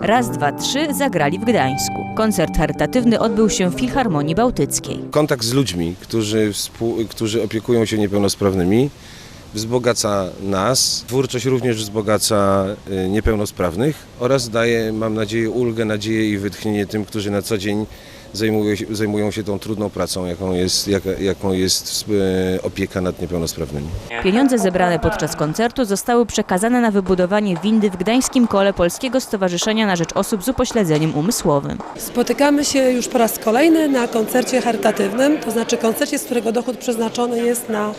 Raz, dwa, trzy zagrali w Gdańsku. Koncert charytatywny odbył się w Filharmonii Bałtyckiej. Kontakt z ludźmi, którzy, współ, którzy opiekują się niepełnosprawnymi, wzbogaca nas. Twórczość również wzbogaca y, niepełnosprawnych oraz daje, mam nadzieję, ulgę, nadzieję i wytchnienie tym, którzy na co dzień zajmują się, zajmują się tą trudną pracą, jaką jest, jaka, jaką jest y, opieka nad niepełnosprawnymi. Pieniądze zebrane podczas koncertu zostały przekazane na wybudowanie windy w Gdańskim Kole Polskiego Stowarzyszenia na Rzecz Osób z Upośledzeniem Umysłowym. Spotykamy się już po raz kolejny na koncercie charytatywnym, to znaczy koncercie, z którego dochód przeznaczony jest na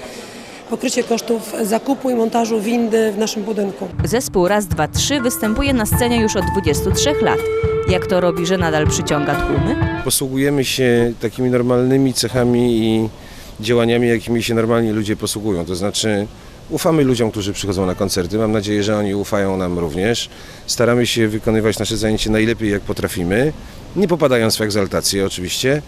pokrycie kosztów zakupu i montażu windy w naszym budynku. Zespół Raz, dwa, trzy występuje na scenie już od 23 lat. Jak to robi, że nadal przyciąga tłumy? Posługujemy się takimi normalnymi cechami i działaniami, jakimi się normalni ludzie posługują. To znaczy ufamy ludziom, którzy przychodzą na koncerty. Mam nadzieję, że oni ufają nam również. Staramy się wykonywać nasze zajęcie najlepiej jak potrafimy, nie popadając w egzaltację oczywiście.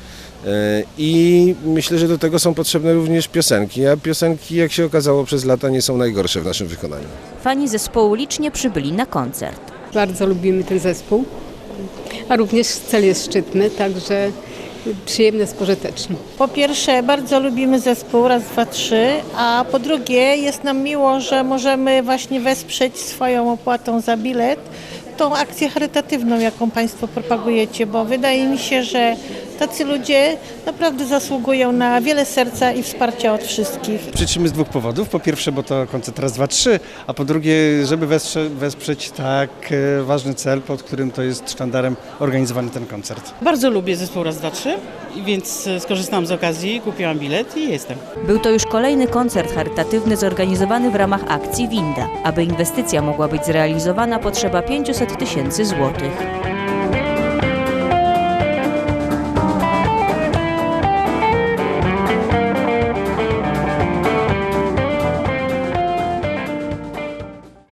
E, I myślę, że do tego są potrzebne również piosenki, a piosenki, jak się okazało, przez lata nie są najgorsze w naszym wykonaniu. Fani zespołu licznie przybyli na koncert. Bardzo lubimy ten zespół, a również cel jest szczytny, także przyjemny jest pożyteczny. Po pierwsze, bardzo lubimy zespół raz, dwa, trzy, a po drugie, jest nam miło, że możemy właśnie wesprzeć swoją opłatą za bilet tą akcję charytatywną, jaką Państwo propagujecie, bo wydaje mi się, że tacy ludzie naprawdę zasługują na wiele serca i wsparcia od wszystkich. Przyczyny z dwóch powodów. Po pierwsze, bo to koncert raz, dwa, trzy, a po drugie, żeby wesprze, wesprzeć tak e, ważny cel, pod którym to jest sztandarem organizowany ten koncert. Bardzo lubię zespół Raz, Dwa, Trzy, więc e, skorzystałam z okazji, kupiłam bilet i jestem. Był to już kolejny koncert charytatywny zorganizowany w ramach akcji Winda. Aby inwestycja mogła być zrealizowana, potrzeba 500 tysięcy złotych.